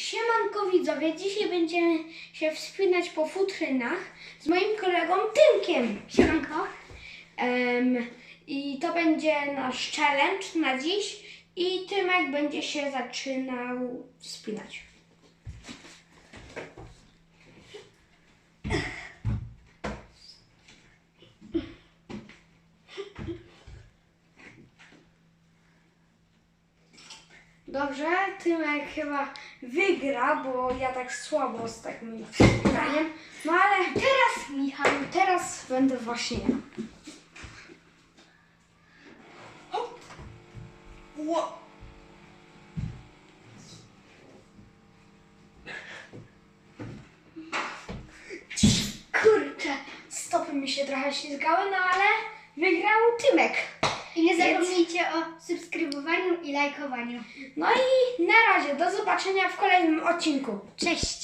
Siemanko widzowie, dzisiaj będziemy się wspinać po futrynach z moim kolegą Tymkiem. Siemanko. Em, I to będzie nasz challenge na dziś i Tymek będzie się zaczynał wspinać. Dobrze, Tymek chyba wygra, bo ja tak słabo z takim pytaniem. No ale teraz, Michał, teraz będę właśnie ja. Hop. Ło. Kurczę, stopy mi się trochę ślizgały, no ale wygrał Tymek. I nie zapomnijcie o subskrybowaniu i lajkowaniu. No i na razie, do zobaczenia w kolejnym odcinku. Cześć!